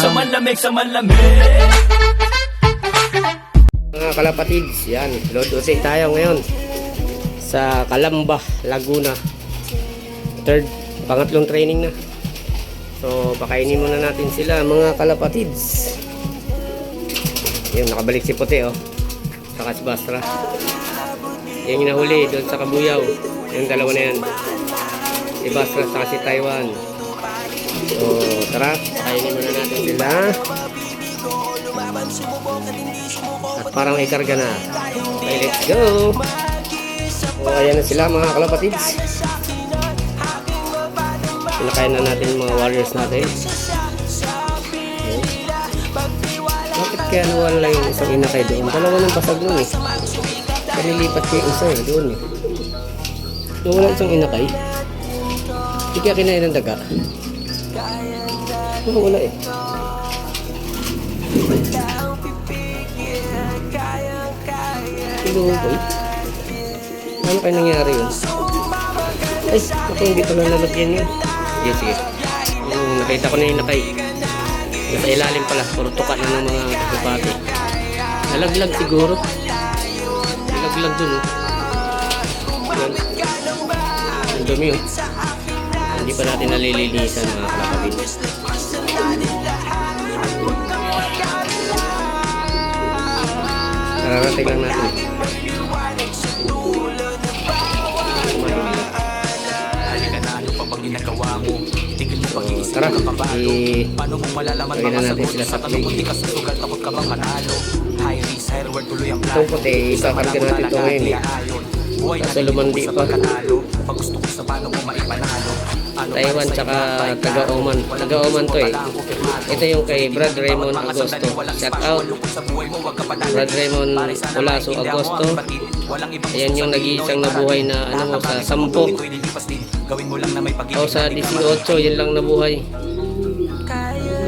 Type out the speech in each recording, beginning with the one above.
Sa malamig, sa malamig Mga kalapatids, yan. Load ulit tayo ngayon sa Calamba, Laguna. Third, pangatlong training na. So, pakainin muna natin sila mga kalapatids. Yan, nakabalik si Puti, oh. Saka si Bastra. Yan yung nahuli doon sa Kabuyaw. Yung dalawa na yan. Si Bastra saka si Taiwan. So, tara, pakainin muna natin sila. At parang may karga na. Okay, let's go! O, ayan na sila mga kalapatids. Pinakain na natin mga warriors natin. Okay. Bakit kaya nawala yung isang inakay doon? Dalawa ng pasag nun eh. Kaya nilipat ko yung isa eh, doon eh. Nawala isang inakay. Hindi kaya kinain ng daga. Nawala eh. Eh. Ano kaya nangyari yun? Ay, ako hindi ko na nalagyan yun. Sige, sige. Yung nakita ko na yung nakay. Nasa ilalim pala. Puro tuka na ng mga kapati. Nalaglag siguro. Nalaglag dun oh. Yan. Ang dumi oh. Hindi pa natin nalilinisan mga kalapatid. Nararating lang natin. Na, ginagawa mo? Tigil mo pag-iisip ka kabalo I- Paano mo malalaman mga na sagot sa tanong kung di ka susugal Takot ka bang High risk, tuloy ang plano Itong puti, isakarga natin ito ngayon eh. Buhay natin lumandi sa pa. pagkatalo Pag gusto ko sa paano Ano Taiwan tsaka taga-Oman. klaro. Walang Taga-Oman to eh. Ito yung kay Brad Raymond Agosto. Shout out. Brad Raymond Olaso Agosto. Ayan yung sa nag-iisang nabuhay na ano mo sa sampo. O sa na di ka 18, yun lang nabuhay.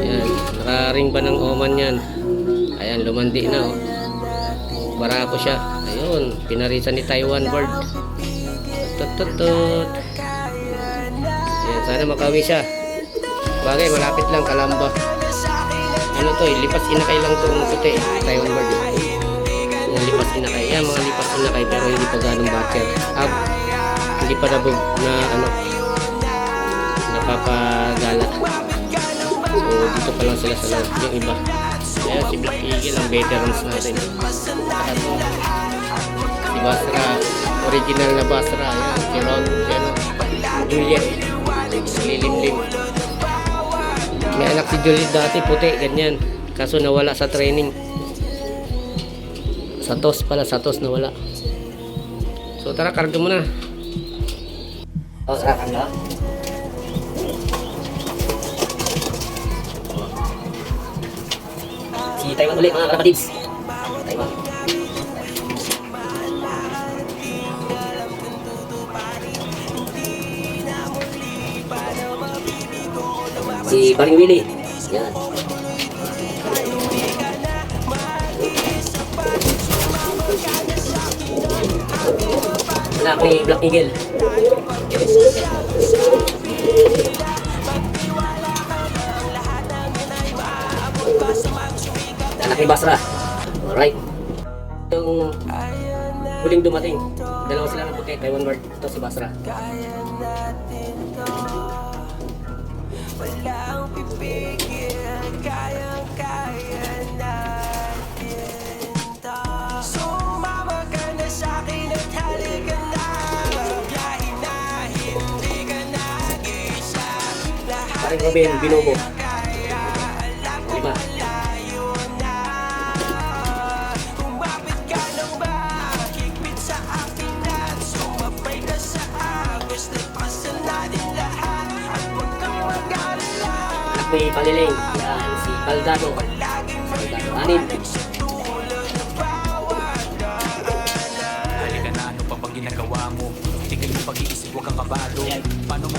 Ayan, nakaring pa ng Oman yan. Ayan, lumandi na oh. Barako siya. Ayun, pinarisan ni Taiwan bird. Tut tut tut. Ayan, sana makawi siya. Bagay, malapit lang, kalamba. Ano to eh, lipas inakay lang to ng puti. Taiwan bird. Yung lipas inakay. Yan, mga lipas inakay pero hindi pa ganong batcher. Ah, hindi pa nabug na ano, napapagala. So, dito pa lang sila sa loob. Yung iba. Kaya si Black Eagle ang veterans natin. To, si Basra, original na Basra. Yan, si Ron, si ano, Juliet. Lilimlim. May anak si Juliet dati, puti, ganyan. Kaso nawala sa training. Sa TOS pala, sa TOS nawala. So tara, karga mo na. O, sa karga? Si Taiwan ulit mga kapatids. Si Paring Willie. Yan. Anak ni Black Eagle. Anak ni Basra. Alright. Yung huling dumating, dalawa sila ng puti, Taiwan Ward. Ito si Basra. At huwag kang mag-alala Anak ni Paliling. Yan, si Baldado. Baldado. Anin. Halika na, ano pa bang ginagawa mo? Tigil mo pag-iisip, huwag kang kabalo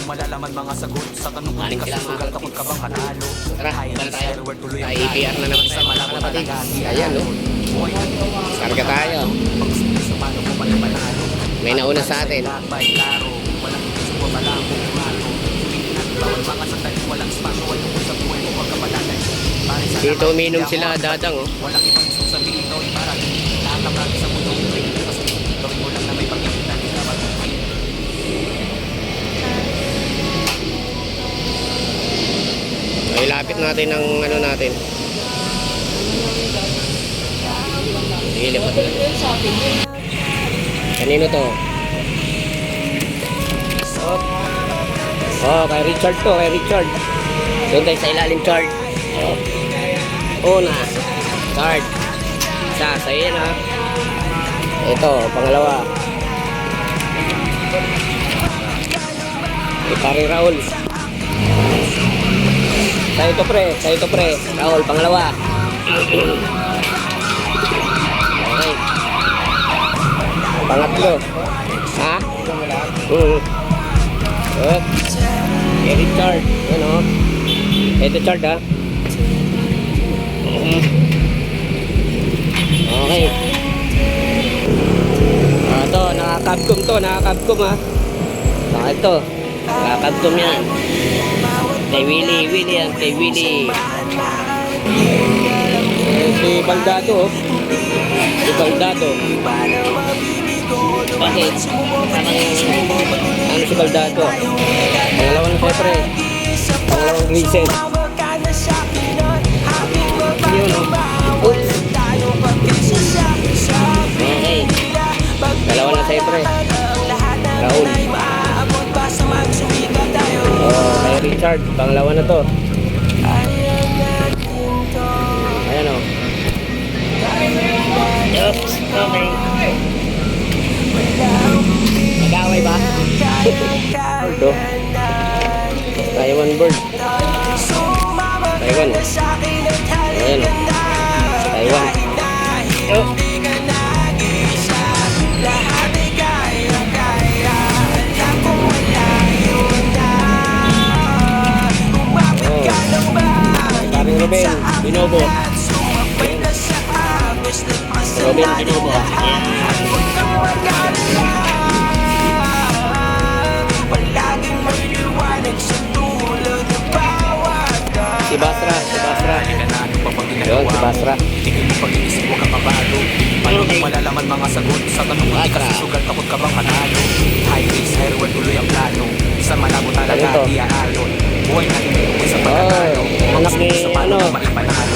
Paano mo malalaman mga sagot sa tanong kung di ka Sila, susugal Takot ka bang panalo? Tara, risk, tayo. Ay, APR na naman tayo mga kapatid. Ayan, no? Karga tayo. Mo manapanalo May nauna sa atin. Lakbay, klaro Walang gusto mo natin ang ano natin. Sige, lipat. Kanino to? Oh. oh, kay Richard to, kay Richard. Doon tayo sa ilalim, Chard. Oh. Una. Chard. Isa, sa'yo yan ha. Ito, pangalawa. Kay pare Raul. Sa'yo to pre, sa'yo to pre. Raul, pangalawa. okay. Pangatlo. Ha? Hmm. Up. Kay Richard. Yan o. Ito Richard ha. Mhm. Okay. Ah, to, nakakabkom to, nakakabkom ha. Saka ito. Nakakabkom yan. Kay Willie, Willie yan, kay Willie. Eh, si Baldado, oh. Si Baldado. Bakit? Parang, ano si Baldado? Pangalawang siyempre. Pangalawang Gleason. Yun, oh. Oops. Okay. Dalawa na siyempre. Raul. Richard. Pangalawa na to. Ayan o. Oops. Okay. Mag-away ba? Bird o. Taiwan bird. Binobo. Ruben Binobo. Si Basra, si Basra. Yun, si mo Basra. Tingin mo pag-iisip kang mabago Paano mo malalaman mga sagot. Sa tanong mo di ka susugal Takot ka bang manalo? High risk, high reward tuloy ang plano. Sa malabo talaga di aalon. Buhay natin tungkol sa anak ni, Sa ano,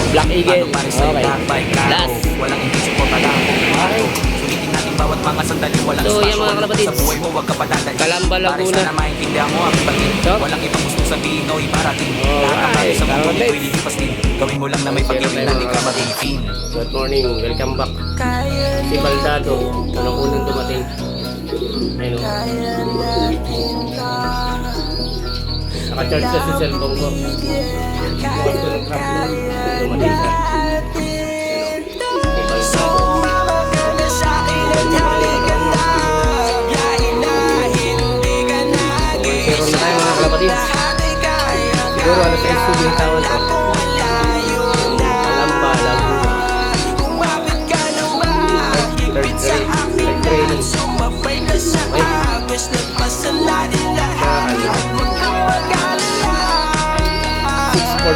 Black Eagle. Ano pare sa Okay. bike karo Last. Walang indisip ko talaga Okay. Sulitin natin bawat mga sandali Walang So, espasyo Ano kalapatids. Sa buhay mo huwag ka padadali Kalamba, Pare Laguna. sana maintindihan mo ang pagin So? Walang ibang gustong sabihin o iparating Alright, Lahat ng bagay sa mundo ito'y lilipas din Gawin mo lang na may pag-ibig na di ka mag-iipin Good morning, welcome back. Si Baldado, unang-unang dumating. Ayun Pero na tayo mga kalapatid. Siguro alas 6 ko yung tawag ko. Kalamba, Laguna. Third grade. Third training. Okay.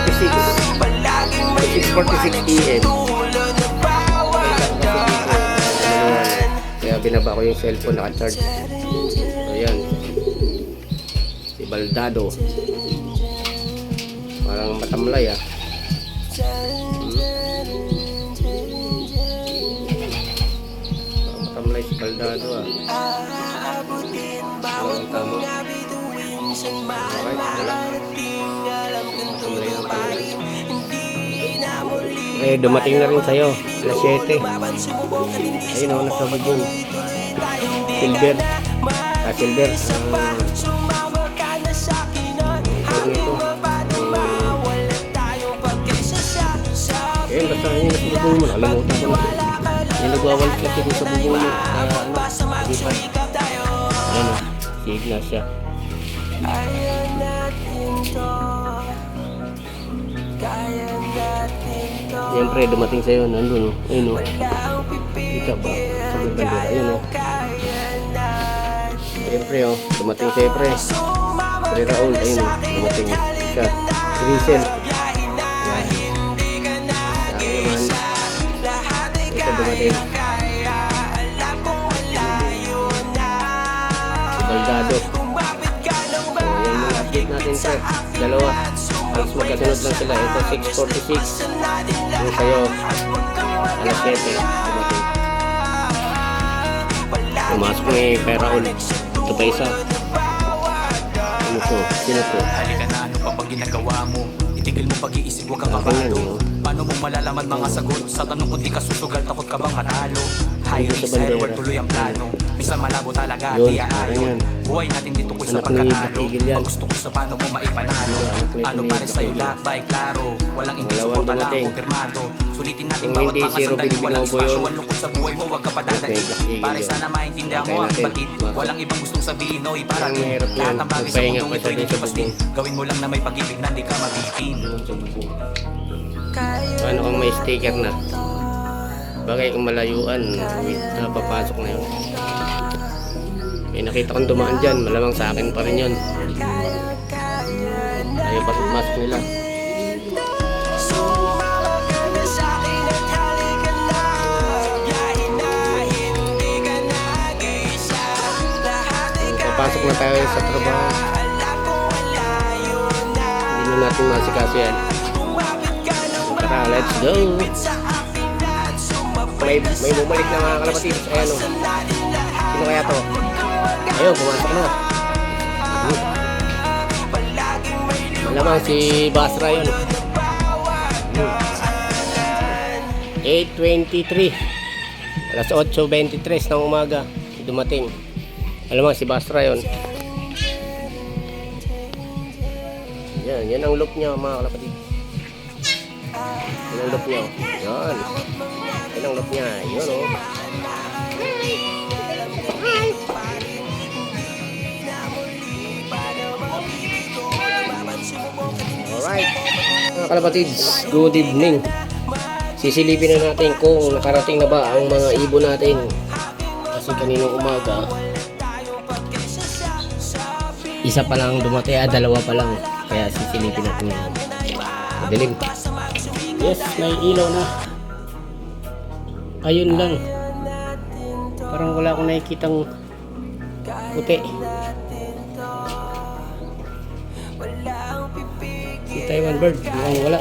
6.46. 6.46 PM. Kaya binaba ko yung cellphone naka-charge. So yan. Si Baldado. Parang matamlay ah. Hmm. Parang matamlay si Baldado ah. Walang tama. Okay, wala. Eh, dumating na rin sa'yo. Alas 7. Ayun o, nasa bubong. Silver. Ah, silver. Ah. Eh, basta yun nasa bubong mo. Nakalimutan ko na. Yung nagwawalit kasi sa bubong mo. Kaya ano, hindi pa. Ayun o, sige na siya. Siyempre, dumating sa'yo, nandun, ayun o. Kita ba? Sabi bandera, ayun o. Siyempre o, dumating sa'yo pre. Pre Raul, ayun o, dumating siya. Grisel. Sabi naman, ito dumating. Baldado. So, yan yung update natin pre. Dalawa. Halos magkasunod lang sila. Ito, 646. Yung sa'yo, alas 7. Dumating. Pumasok ni Peraul. Ito pa isa. Ano to? Sino to? Halika na, ano pa ba ginagawa mo? Itigil mo pag-iisip, huwag kang kabado. Paano mo malalaman mga sagot? Sa tanong kung di ka susugal, takot ka bang matalo? High Dito sa reward, tuloy ang plano. Minsan malabo talaga, di aayon. Buhay natin dito ko sa pagkatalo. Pag gusto ko sa paano mo maipanalo. Ano pare sa'yo lahat by klaro. Walang hindi suporta lang, kumpirmado. Sulitin natin Kung bawat mga sandali Walang spasyo, yun. ang lungkot sa buhay mo, huwag ka padadali Pare sana maintindihan mo ang batid Bakit? Walang ibang gustong sabihin o iparating Lahat ng bagay sa mundong ito'y lilipas din. Gawin mo lang na may pag-ibig na di ka mabitin. Paano kung may sticker na? Bagay kung malayuan, wait, napapasok na yun. May nakita kong dumaan dyan, malamang sa akin pa rin yun. Ayaw nila. Nag-iisa Lahat ay Papasok na tayo sa trabaho. Hindi na natin masikaso yan. Tara, let's go! May, may bumalik na mga kalapatid. Ayan o. lahat Sino kaya to? Ayun, pumasok na. May Malamang si Basra yun. 8.23 Alas 8.23 ng umaga Dumating Alamang si Basra yun Yan, yan ang look niya mga kalapatid Yan ang look niya oh. Yan Look niya Yan o Alright. Mga kalapatids Good evening. Sisilipin na natin kung nakarating na ba ang mga ibon natin. Kasi kaninong umaga Isa pa lang dumatay, ah, dalawa pa lang. Kaya sisilipin natin ngayon. Madilim Yes, may ilaw na Ayun lang. Parang wala akong nakikitang puti. Si Taiwan bird, mukhang wala.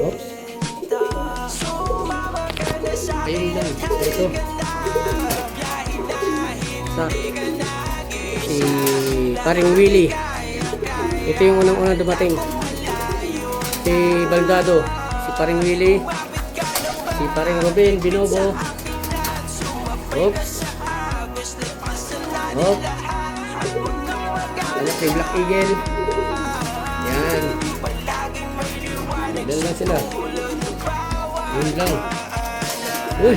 Oops. Ayun lang, ito. Sa Si paring Willie. Ito yung unang-unang dumating. Si Baldado. Si paring Willie Si paring Ruben Binobo Oops Oops Anak ni Black Eagle Yan Ilan lang sila Yun lang Uy,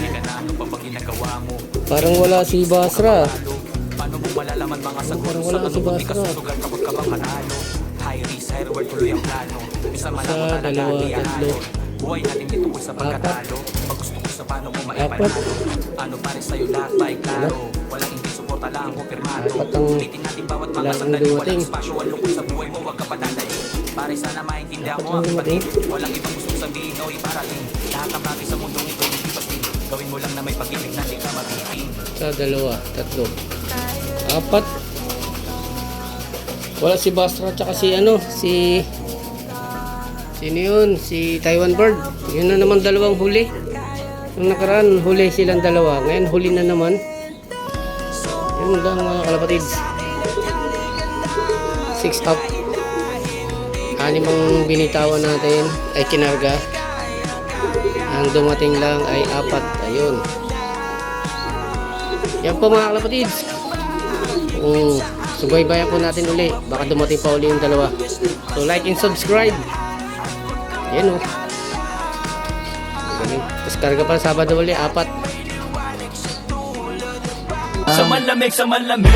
parang wala si Basra. Paano mo malalaman mga sagot? Sa wala tanong si kung di ka Basra. susugal, takot ka bang manalo? High risk, high reward, tuloy ang plano Isa, talaga, dalawa, di. Buhay natin dito ko sa pagkatalo. Pag gusto ko sa paano mo maipanalo Ano pare sa'yo lahat by klaro? Walang hindi suporta lang ang Apat ang- Ulitin natin bawat mga sandali. Walang espasyo, ang lungkot sa buhay mo, huwag ka padadali Pare sana maintindihan mo ang ang kapatid Walang ibang gustong sabihin o iparating Lahat ng bagay sa mundong ito hindi pastin Gawin mo lang na may pag-ibig na di ka mabitin Sa dalawa, tatlo. Apat. Wala si Basra tsaka si ano Si Sino yun? Si Taiwan Bird. Yun na naman dalawang huli. Nung nakaraan huli silang dalawa. Ngayon huli na naman. Yun lang mga kalapatids. Six up. Anim ang binitawan natin. Ay kinarga. Ang dumating lang ay apat. Ayun. Yan po mga kalapatids. Kung subaybayan po natin uli, baka dumating pa uli yung dalawa. So like and subscribe. Yan o. Galing. Tapos karga pa Sabado uli, apat. Sa malamig, sa malamig